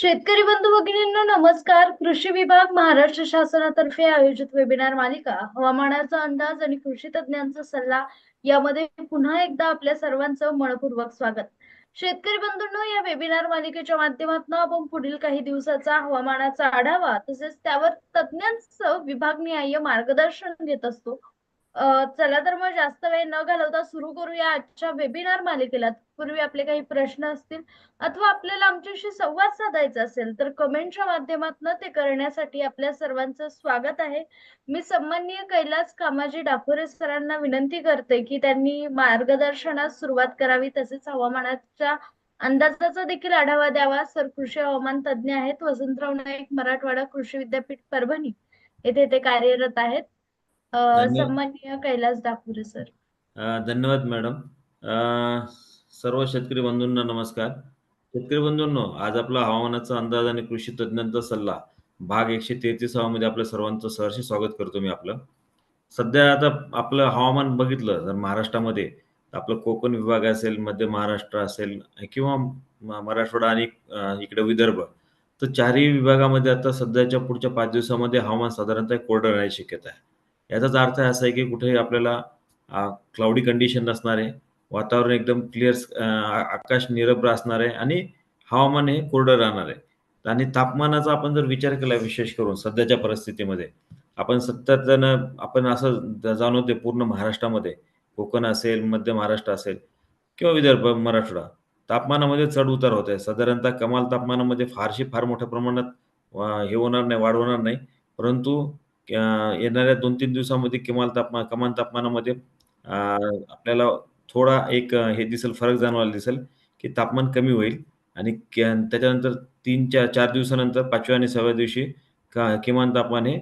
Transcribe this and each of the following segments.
शेतकरी बंधू भगिनींनो नमस्कार. कृषी विभाग महाराष्ट्र शासनातर्फे आयोजित वेबिनार मालिका हवामानाचा अंदाज आणि कृषी तज्ञांचा सल्ला यामध्ये पुन्हा एकदा आपल्या सर्वांचं मनपूर्वक स्वागत. शेतकरी बंधूंनो या वेबिनार मालिकेच्या माध्यमातून आपण पुढील काही दिवसाचा हवामानाचा आढावा तसेच त्यावर तज्ञांचं विभागनिहाय मार्गदर्शन घेत असतो. चला तर मग जास्त वेळ न घालवता सुरू करूया आजच्या वेबिनार मालिकेला. पूर्वी आपले काही प्रश्न असतील अथवा आपल्याला आमच्याशी संवाद साधायचा असेल तर कमेंटच्या माध्यमातून ते करण्यासाठी आपल्या सर्वांचं स्वागत आहे. मी सन्माननीय कैलास कामाजी डाकोरे सरांना विनंती करते की त्यांनी मार्गदर्शनास सुरुवात करावी तसेच हवामानाच्या अंदाजाचा देखील आढावा द्यावा. सर कृषी हवामान तज्ज्ञ आहेत वसंतराव नाईक मराठवाडा कृषी विद्यापीठ परभणी. येथे ते कार्यरत आहेत. सन्माननीय कैलास डाकुरे सर. धन्यवाद मॅडम. सर्व शेतकरी बंधूंना नमस्कार. शेतकरी बंधूंनो आज आपला हवामानाचा अंदाज आणि कृषी तज्ञांचा सल्ला भाग एकशे तेहतीसमध्ये आपल्या सर्वांचं सहर्ष स्वागत करतो मी आपलं. सध्या आता आपलं हवामान बघितलं जर महाराष्ट्रामध्ये आपलं कोकण विभाग असेल मध्य महाराष्ट्र असेल किंवा मराठवाडा आणि इकडे विदर्भ तर चारही विभागामध्ये आता सध्याच्या पुढच्या पाच दिवसामध्ये हवामान साधारणतः कोरडं राहण्याची शक्यता आहे. याचाच अर्थ असा आहे की कुठेही आपल्याला क्लाउडी कंडिशन नसणार आहे. वातावरण एकदम क्लिअर आकाश निरभ्र असणार आहे आणि हवामान हे कोरडं राहणार आहे. आणि तापमानाचा आपण जर विचार केला विशेष करून सध्याच्या परिस्थितीमध्ये आपण जण आपण असं जाणवते पूर्ण महाराष्ट्रामध्ये कोकण असेल मध्य महाराष्ट्र असेल किंवा विदर्भ मराठवाडा तापमानामध्ये चढ उतार होत आहे. साधारणतः कमाल तापमानामध्ये फारशी फार मोठ्या प्रमाणात हे होणार नाही वाढ होणार नाही. परंतु येणाऱ्या दोन तीन दिवसामध्ये किमान तापमान कमान तापमानामध्ये आपल्याला थोडा एक हे दिसेल फरक जाणवायला दिसेल की तापमान कमी होईल आणि त्याच्यानंतर तीन चार चार दिवसानंतर पाचव्या आणि सहाव्या दिवशी किमान तापमान हे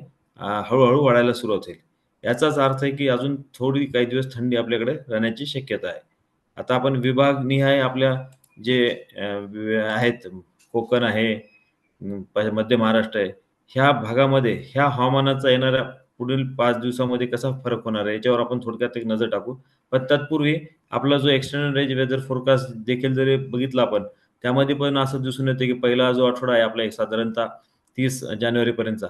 हळूहळू वाढायला सुरुवात होईल. याचाच अर्थ आहे की अजून थोडी काही दिवस थंडी आपल्याकडे राहण्याची शक्यता आहे. आता आपण विभाग निहाय आपल्या जे आहेत कोकण आहे मध्य महाराष्ट्र आहे ह्या भागामध्ये ह्या हवामानाचा येणाऱ्या पुढील पाच दिवसामध्ये कसा फरक होणार आहे? याच्यावर आपण थोडक्यात एक नजर टाकू. पण तत्पूर्वी आपला जो एक्सटर्नल रेंज वेदर फोरकास्ट देखील जरी बघितला आपण त्यामध्ये पण असं दिसून येतं की पहिला जो आठवडा आहे आपला एक साधारणतः तीस जानेवारीपर्यंतचा.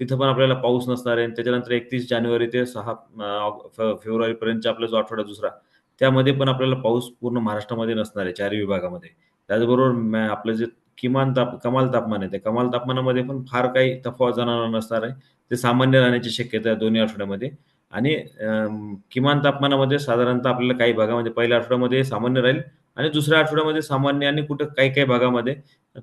तिथं पण आपल्याला पाऊस नसणार आहे त्याच्यानंतर एकतीस जानेवारी ते सहा फेब्रुवारीपर्यंतचा आपला जो आठवडा दुसरा त्यामध्ये पण आपल्याला पाऊस पूर्ण महाराष्ट्रामध्ये नसणार आहे चारही विभागामध्ये. त्याचबरोबर आपलं जे किमान ताप कमाल तापमान आहे. त्या कमाल तापमानामध्ये पण फार काही तफावत जाणार नसणार आहे. ते सामान्य राहण्याची शक्यता आहे दोन्ही आठवड्यामध्ये. आणि किमान तापमानामध्ये साधारणतः आपल्याला काही भागामध्ये पहिल्या आठवड्यामध्ये सामान्य राहील आणि दुसऱ्या आठवड्यामध्ये सामान्य आणि कुठं काही काही भागामध्ये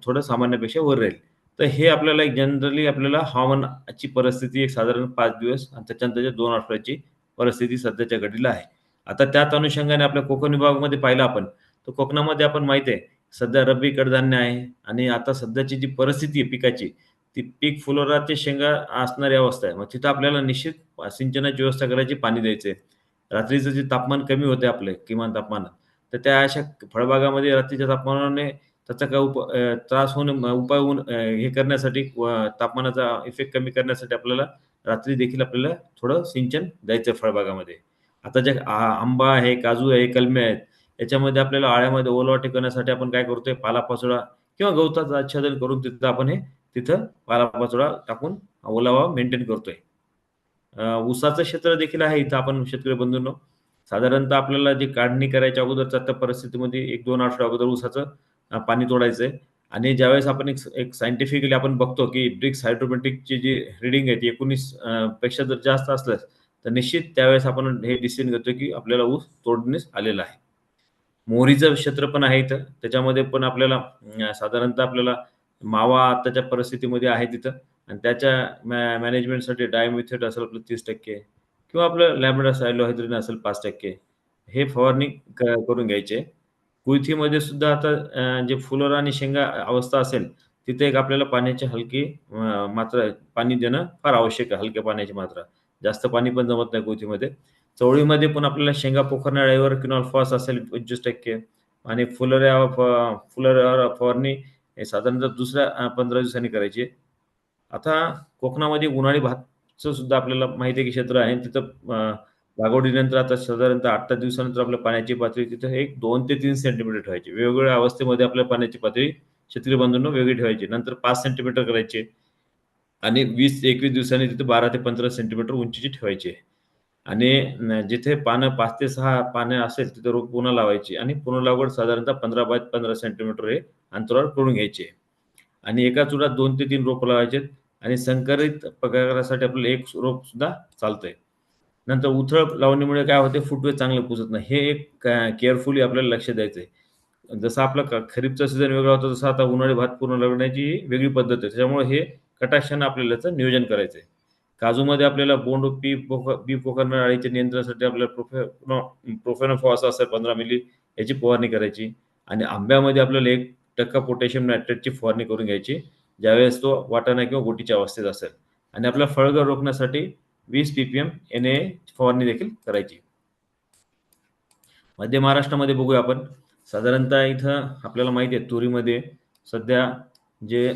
थोडं सामान्यापेक्षा वर राहील. तर हे आपल्याला एक जनरली आपल्याला हवामानाची परिस्थिती एक साधारण पाच दिवस आणि त्याच्यानंतरच्या दोन आठवड्याची परिस्थिती सध्याच्या घडीला आहे. आता त्याच अनुषंगाने आपल्या कोकण विभागामध्ये पाहिलं आपण तर कोकणामध्ये आपण माहिती आहे सध्या रब्बी कडधान्य आहे आणि आता सध्याची जी परिस्थिती आहे पिकाची ती पीक फुलोरा ते शेंगा असणारी अवस्था आहे. मग तिथं आपल्याला निश्चित सिंचनाची व्यवस्था करायची पाणी द्यायचे. रात्रीचं जे तापमान कमी होते आपले किमान तापमानात तर त्या अशा फळबागामध्ये रात्रीच्या तापमानाने त्याचा काय उप त्रास होऊन उपाय होऊन हे करण्यासाठी तापमानाचा इफेक्ट कमी करण्यासाठी आपल्याला रात्री देखील आपल्याला थोडं सिंचन द्यायचं फळबागामध्ये. आता ज्या आंबा आहे काजू आहे कलमे आहेत याच्यामध्ये आपल्याला आळ्यामध्ये ओलावा टिकवण्यासाठी आपण काय करतोय? पालापाचोळा किंवा गवताचं आच्छादन करून तिथं आपण हे तिथं पालापाचोळा टाकून ओलावा मेंटेन करतोय. ऊसाचं क्षेत्र देखील आहे इथं आपण शेतकरी बंधूंनो. साधारणतः आपल्याला जी काढणी करायच्या अगोदरच्या त्या परिस्थितीमध्ये एक दोन आठवड्या अगोदर ऊसाचं पाणी तोडायचंय. आणि ज्यावेळेस आपण एक एक सायंटिफिकली आपण बघतो की ड्रिक्स हायड्रोमेट्रिकची जी रिडिंग आहे ती एकोणीसपेक्षा जर जास्त असल्यास तर निश्चित त्यावेळेस आपण हे डिसिजन घेतो की आपल्याला ऊस तोडण्यास आलेला आहे. मोहरीचं क्षेत्र पण आहे इथं. त्याच्यामध्ये पण आपल्याला साधारणतः आपल्याला मावा आताच्या परिस्थितीमध्ये आहे तिथं. आणि त्याच्या मॅनेजमेंटसाठी डायमिथेट असेल आपलं तीस टक्के किंवा आपलं लॅबडा सायलोहायड्रिन असेल पाच टक्के. हे फवारणी करून घ्यायचे. कुळथीमध्ये सुद्धा आता जे फुलोरा आणि शेंगा अवस्था असेल तिथे एक आपल्याला पाण्याची हलकी मात्रा पाणी देणं फार आवश्यक आहे. हलक्या पाण्याची मात्रा. जास्त पाणी पण जमत नाही कुळथीमध्ये चवळीमध्ये पण आपल्याला शेंगा पोखरणाऱ्यावर किनॉल फॉस असेल पंचवीस टक्के. आणि फुलऱ्या फुलऱ्यावर फवारणी हे साधारणतः दुसऱ्या पंधरा दिवसांनी करायची. आता कोकणामध्ये उन्हाळी भातचं सुद्धा आपल्याला माहिती आहे की क्षेत्र आहे. तिथं लागवडीनंतर आता साधारणतः आठ दिवसानंतर आपल्या पाण्याची पातळी तिथं एक दोन ते तीन सेंटीमीटर ठेवायची. वेगवेगळ्या अवस्थेमध्ये आपल्या पाण्याची पातळी शेतकरी बांधून वेगळी ठेवायची. नंतर पाच सेंटीमीटर करायचे. आणि वीस एकवीस दिवसांनी तिथे बारा ते पंधरा सेंटीमीटर उंचीची ठेवायची. आणि जिथे पानं पाच ते सहा पानं असेल तिथे रोप पुन्हा लावायची आणि पुन्हा लागवड साधारणतः पंधरा बाय पंधरा सेंटीमीटर हे अंतरावर करून घ्यायचे. आणि एका चुडात दोन ते तीन रोप लावायचे आणि संकरित प्रकारासाठी आपल्याला एक रोप सुद्धा चालतंय. नंतर उथळ लावणीमुळे काय होते? फुटवे चांगले पुसत नाही. हे एक केअरफुली आपल्याला लक्ष द्यायचं आहे जसं आपलं खरीपचा सीझन वेगळा होता तसं आता उन्हाळी भात पूर्ण लागण्याची वेगळी पद्धत आहे. त्याच्यामुळे हे कटाक्षानं आपल्याला नियोजन करायचं आहे काजूमध्ये आपल्याला बोंड पी पोख बी पोखरणाऱ्या अळीच्या नियंत्रणासाठी आपल्याला प्रोफे प्रोफेनोफॉस असेल पंधरा मिली याची फवारणी करायची. आणि आंब्यामध्ये आपल्याला एक टक्का पोटॅशियम नायट्रेटची फवारणी करून घ्यायची ज्यावेळेस तो वाटाणा किंवा गोटीच्या अवस्थेत असेल. आणि आपला फळगळ रोखण्यासाठी वीस पीपीएम एन ए फवारणी देखील करायची. मध्य महाराष्ट्रामध्ये बघूया आपण. साधारणतः इथं आपल्याला माहिती आहे तुरीमध्ये सध्या जे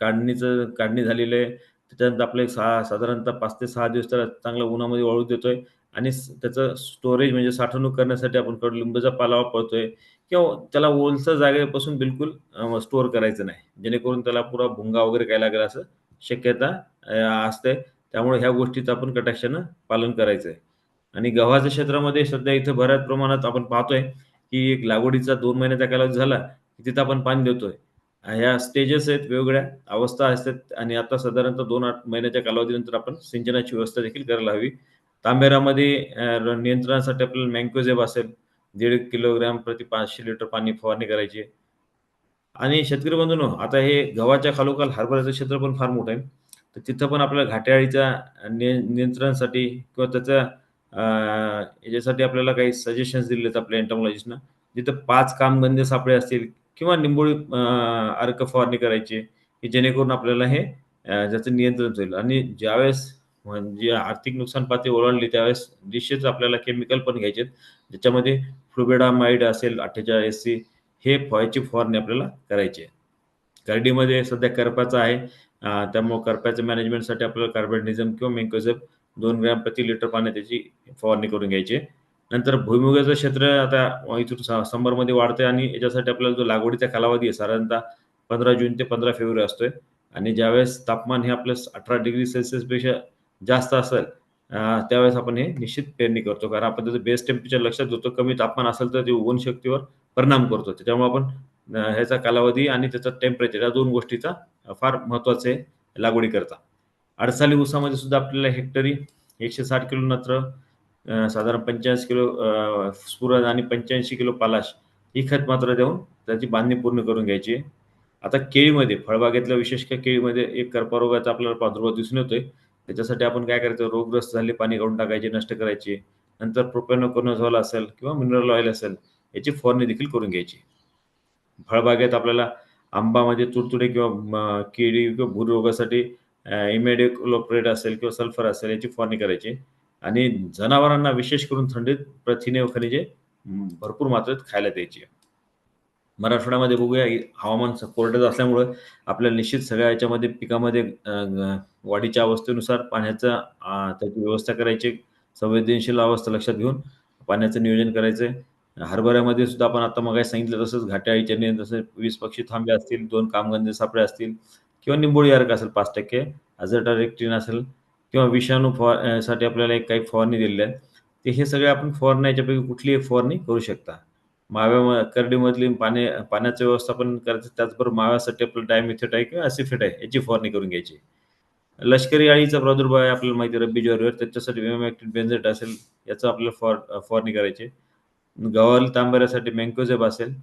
काढणीचं काढणी झालेलं आहे त्याच्यानंतर आपले सहा साधारणतः पाच ते सहा दिवस त्याला चांगलं उन्हामध्ये वाळू देतोय आणि त्याचं स्टोरेज म्हणजे साठवणूक करण्यासाठी आपण कडुलिंबाचा पाला वापरतोय किंवा त्याला ओलसर जागेपासून बिलकुल स्टोअर करायचं नाही. जेणेकरून त्याला पुरा भुंगा वगैरे काय लागेल असं शक्यता असते. त्यामुळे ह्या गोष्टीचं आपण कटाक्षानं पालन करायचं आहे आणि गव्हाच्या क्षेत्रामध्ये सध्या इथं बऱ्याच प्रमाणात आपण पाहतोय की एक लागवडीचा दोन महिन्याचा कालावधी झाला की तिथं आपण पाणी देतोय. ह्या स्टेजेस आहेत वेगवेगळ्या अवस्था असतात. आणि आता साधारणतः दोन आठ महिन्याच्या कालावधीनंतर आपण सिंचनाची व्यवस्था देखील करायला हवी. तांबेरामध्ये नियंत्रणासाठी आपल्याला मँकोझेब असेल. दीड किलोग्रॅम प्रति पाचशे लिटर पाणी फवारणी करायची. आणि शेतकरी बंधूनो आता हे गव्हाच्या खालोखाल हरभऱ्याचं क्षेत्र पण फार मोठं आहे. तर तिथं पण आपल्याला घाट्याळीच्या निय नियंत्रणासाठी किंवा त्याचा याच्यासाठी आपल्याला काही सजेशन्स दिलेले आहेत आपल्या एंटॉमॉलॉजिस्टनं जिथं पाच कामगंधे सापळे असतील किंवा निंबोळी अर्क फवारणी करायची की जेणेकरून आपल्याला हे ज्याचं नियंत्रण होईल. आणि ज्यावेळेस म्हणजे आर्थिक नुकसान पातळी ओलांडली त्यावेळेस निश्चित आपल्याला केमिकल पण घ्यायचे ज्याच्यामध्ये फ्लुबेडामाइड असेल अठ्ठेचाळीस सी हे फॉयची फवारणी आपल्याला करायची आहे. करडीमध्ये सध्या करपाचा आहे. त्यामुळे करप्याच्या मॅनेजमेंटसाठी आपल्याला कार्बेनिझम किंवा मेंकोझेब दोन ग्रॅम प्रति लिटर पाण्यात त्याची फवारणी करून घ्यायची आहे. नंतर भुईमुगाचं क्षेत्र आता इथून शंभरमध्ये वाढतंय आणि याच्यासाठी आपल्याला जो लागवडीचा कालावधी आहे साधारणतः पंधरा जून ते पंधरा फेब्रुवारी असतोय. आणि ज्यावेळेस तापमान हे आपलं अठरा डिग्री सेल्सिअसपेक्षा जास्त असेल त्यावेळेस आपण हे निश्चित पेरणी करतो. कारण आपण त्याचं बेस टेम्परेचर लक्षात घेतो कमी तापमान असेल तर ते उगवण शक्तीवर परिणाम करतो. त्याच्यामुळे आपण ह्याचा कालावधी आणि त्याचा टेम्परेचर या दोन गोष्टीचा फार महत्वाचं आहे लागवडी करता. अडसाली ऊसामध्ये सुद्धा आपल्याला हेक्टरी एकशे साठ किलो नत्र साधारण पंच्याऐंशी किलो अं, स्फुरद आणि पंच्याऐंशी किलो पालाश ही खत मात्र देऊन त्याची बांधणी पूर्ण करून घ्यायची. आहे. आता केळीमध्ये फळबागेतल्या विशेष काय केळीमध्ये एक कर्परोगाचा आपल्याला प्रादुर्भाव दिसून येतोय. त्याच्यासाठी आपण काय करायचं? रोगग्रस्त झाले पाणी काढून टाकायचे नष्ट करायचे. नंतर प्रोपेनोकोनोझॉल असेल किंवा मिनरल ऑइल असेल याची फवारणी देखील करून घ्यायची. फळबागेत आपल्याला आंबामध्ये तुडतुडे किंवा केळी किंवा भूरोगासाठी इमेडिक्लोप्रेट असेल किंवा सल्फर असेल याची फवारणी करायची. आणि जनावरांना विशेष करून थंडीत प्रथिने व खनिजे भरपूर मात्रेत खायला द्यायची. मराठवाड्यामध्ये बघूया हवामान कोरडं असल्यामुळं आपल्याला निश्चित सगळ्या याच्यामध्ये पिकामध्ये वाढीच्या अवस्थेनुसार पाण्याचा त्याची व्यवस्था करायची. संवेदनशील अवस्था लक्षात घेऊन पाण्याचं नियोजन करायचंय. हरभऱ्यामध्ये सुद्धा आपण आता मग सांगितलं तसंच घाट्याळीच्या नियंत्रण तसं वीस पक्षी थांबे असतील दोन कामगंधे सापळे असतील किंवा निंबोळी अर्क असेल पाच टक्के अझर्टारेक्टिन असेल किंवा विषाणू फवारसाठी आपल्याला एक काही फवारणी दिलेल्या आहेत ते हे सगळे आपण फवारणी याच्यापैकी कुठलीही एक फवारणी करू शकता. माव्या करडीमधली पाणी पाण्याचं व्यवस्थापन करायचं त्याचबरोबर माव्यासाठी आपलं डायमिथेट आहे किंवा ॲसिफेट आहे याची फवारणी करून घ्यायची. लष्करी अळीचा प्रादुर्भाव आहे आपल्याला माहिती रब्बी ज्वारीवर त्याच्यासाठी विमॅक्टिन बेन्झेट असेल याचं आपल्याला फवार फवारणी करायची. गव्हाल तांबऱ्यासाठी मँकोझेब असेल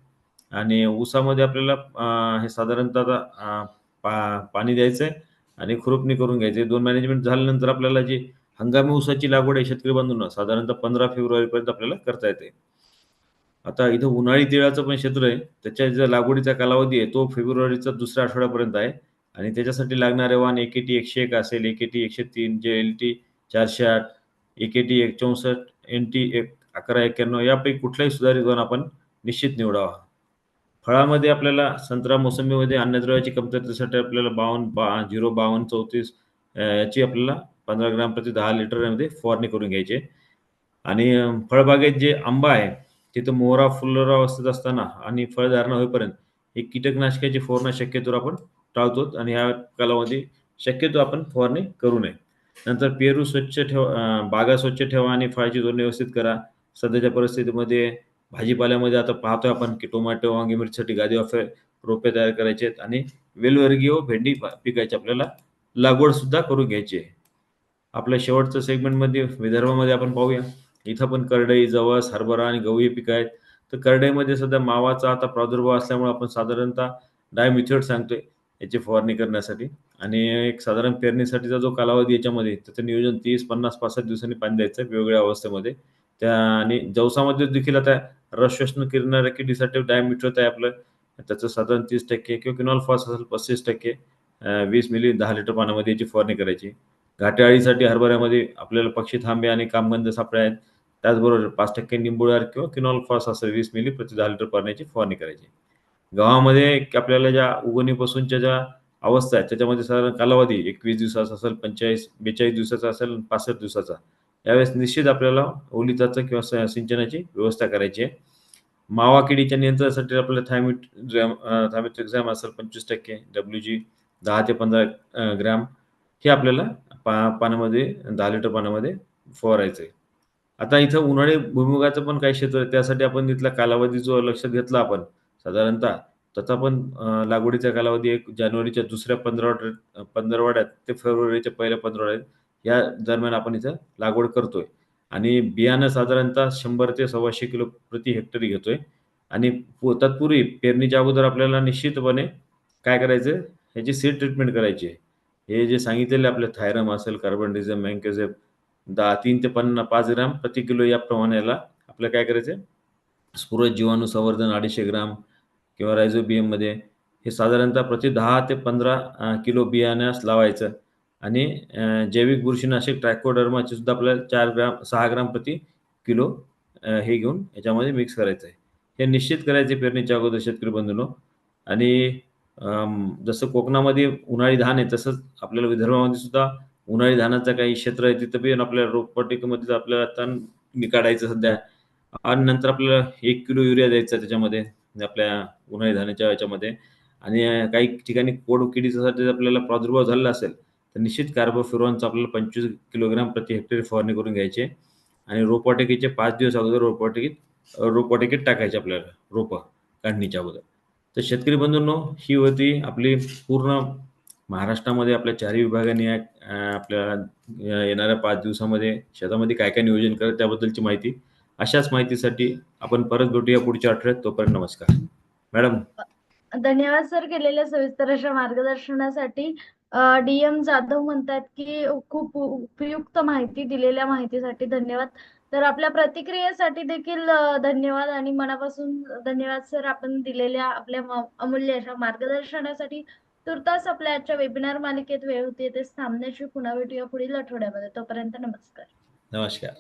आणि ऊसामध्ये आपल्याला हे साधारणतः आता पा पाणी द्यायचं आहे आणि खुरपणी करून घ्यायचे. दोन मॅनेजमेंट झाल्यानंतर आपल्याला जी हंगामी ऊसाची लागवड आहे शेतकरी बांधूंना साधारणतः पंधरा फेब्रुवारीपर्यंत आपल्याला करता येते. आता इथं उन्हाळी तिळाचं पण क्षेत्र आहे. त्याच्या ज्या लागवडीचा कालावधी आहे तो फेब्रुवारीचा दुसऱ्या आठवड्यापर्यंत आहे. आणि त्याच्यासाठी लागणारे वाण एकेटी एकशे एक असेल एकेटी एकशे तीन जे एल टी चारशे आठ एकेटी एक चौसष्ट एन टी एक अकरा एक्क्याण्णव यापैकी कुठलाही सुधारित वाहन आपण निश्चित निवडावा. फळामध्ये आपल्याला संत्रा मोसंबीमध्ये अन्नद्रव्याची कमतरतेसाठी आपल्याला बावन्न बा झिरो बावन्न चौतीस याची आपल्याला पंधरा ग्राम प्रति दहा लिटरमध्ये फवारणी करून घ्यायची. आणि फळबागेत जे आंबा आहे तिथं मोहरा फुलरा अवस्थेत असताना आणि फळधारणा होईपर्यंत हे कीटकनाशकाची फवारणी शक्यतो आपण टाळतो आणि ह्या कालावधी शक्यतो आपण फवारणी करू नये. नंतर पेरू स्वच्छ ठेवा बागा स्वच्छ ठेवा आणि फळाची जोडणी व्यवस्थित करा. सध्याच्या परिस्थितीमध्ये भाजीपाल्यामध्ये आता पाहतोय आपण की टोमॅटो वांगी मिरचीसाठी गादी वाफे रोपे तयार करायचे आहेत आणि वेलवर्गीय व भेंडी पिकायची आपल्याला लागवड सुद्धा करून घ्यायची आहे. आपल्या शेवटच्या सेगमेंटमध्ये विदर्भामध्ये आपण पाहूया. इथं पण करडई जवस हरभरा आणि गहू हे पिकं आहेत. तर करडईमध्ये सध्या मावाचा आता प्रादुर्भाव असल्यामुळे आपण साधारणतः डायमिथेट सांगतोय याची फवारणी करण्यासाठी. आणि एक साधारण पेरणीसाठीचा जो कालावधी याच्यामध्ये त्याचं नियोजन तीस पन्नास पासष्ट दिवसांनी पाणी द्यायचं आहे वेगवेगळ्या अवस्थेमध्ये. त्या आणि जवसामध्ये देखील आता रस किरणारे किरणाऱ्या किडीसाठी डायमीटर आहे आपलं. त्याचं साधारण तीस टक्के किंवा किनॉल फॉस असेल पस्तीस टक्के वीस मिली दहा लिटर पाण्यामध्ये याची फवारणी करायची. घाटेआळीसाठी हरभऱ्यामध्ये आपल्याला पक्षी थांबे आणि कामगंध सापळे आहेत त्याचबरोबर पाच टक्के निंबुळार किंवा किनॉल फॉस असेल वीस मिली प्रति दहा लिटर पाण्याची फवारणी करायची. गव्हामध्ये आपल्याला ज्या उगणीपासूनच्या ज्या अवस्था आहेत त्याच्यामध्ये साधारण कालावधी एकवीस दिवसाचा असेल पंचेचाळीस बेचाळीस दिवसाचा असेल पासष्ट दिवसाचा. यावेळेस निश्चित आपल्याला ओलिताचं किंवा सिंचनाची व्यवस्था करायची आहे. मावा किडीच्या नियंत्रणासाठी आपल्याला थायमिट ग्रॅम थायमिट एक्झाम असेल पंचवीस टक्के डब्ल्यू जी दहा ते पंधरा ग्रॅम हे आपल्याला पा पाण्यामध्ये दहा लिटर पाण्यामध्ये फवारायचं आहे आता इथं उन्हाळी भुईमुगाचं पण काही क्षेत्र आहे त्यासाठी आपण तिथला कालावधी जो लक्षात घेतला आपण साधारणतः तथा पण लागवडीचा कालावधी एक जानेवारीच्या दुसऱ्या पंधरवड्यात पंधरवड्यात ते फेब्रुवारीच्या पहिल्या पंधरवड्यात या दरम्यान आपण इथं लागवड करतोय. आणि बियाणं साधारणतः शंभर ते सव्वाशे किलो प्रति हेक्टरी घेतोय. आणि पु- तत्पूर्वी पेरणीच्या अगोदर आपल्याला निश्चितपणे काय करायचं? ह्याची सीड ट्रीटमेंट करायची आहे. हे जे सांगितलेले आपले थायरम असेल कार्बन डिझम मँकेझेप दहा तीन ते पन्ना पाच ग्राम प्रति किलो याप्रमाणे याला आपलं काय करायचं? स्फुरद जीवाणू संवर्धन अडीचशे ग्राम किंवा रायझोबियममध्ये हे साधारणतः प्रति दहा ते पंधरा किलो बियाण्यास लावायचं. आणि जैविक बुरशीनाशक ट्रॅकोडर्माचे सुद्धा आपल्याला चार ग्राम सहा ग्राम प्रति किलो हे घेऊन याच्यामध्ये मिक्स करायचं आहे. हे निश्चित करायचे पेरणीच्या अगोदर शेतकरी बंधूंनो. आणि जसं कोकणामध्ये उन्हाळी धान आहे तसंच आपल्याला विदर्भामध्ये सुद्धा उन्हाळी धानाचं काही क्षेत्र आहे तिथं पण आपल्याला रोपवाटिकेमध्ये आपल्याला तण काढायचं सध्या. आणि नंतर आपल्याला एक किलो युरिया द्यायचा त्याच्यामध्ये आपल्या उन्हाळी धानाच्या याच्यामध्ये. आणि काही ठिकाणी कोड किडीसाठी जर आपल्याला प्रादुर्भाव झालेला असेल तर निश्चित कार्बोफिरॉनचं आपल्याला पंचवीस किलोग्राम प्रति हेक्टरी फवारणी करून घ्यायचे आणि रोपवाटिकेचे पाच दिवस अगोदर रोपवाटिकेत रोपवाटिकेत टाकायचे आपल्याला रोपं काढणीच्या अगोदर. तर शेतकरी बंधूंनो ही होती आपली पूर्ण महाराष्ट्रामध्ये आपल्या चारही विभागाने आपल्या आपल्याला येणाऱ्या पाच दिवसामध्ये शेतामध्ये काय काय नियोजन करत त्याबद्दलची माहिती अशाच माहितीसाठी आपण परत भेटूया पुढच्या आठवड्यात. तोपर्यंत नमस्कार. मॅडम धन्यवाद सर केलेल्या सविस्तर अशा मार्गदर्शनासाठी. डीएम जाधव म्हणतात की खूप उपयुक्त माहिती दिलेल्या माहितीसाठी धन्यवाद. तर आपल्या प्रतिक्रियेसाठी देखील धन्यवाद आणि मनापासून धन्यवाद सर आपण दिलेल्या आपल्या अमूल्य अशा मार्गदर्शनासाठी. तुर्तास आपल्या आजच्या वेबिनार मालिकेत वेळ होती ते थांबण्याची पुन्हा भेटूया पुढील आठवड्यामध्ये. तोपर्यंत नमस्कार. नमस्कार.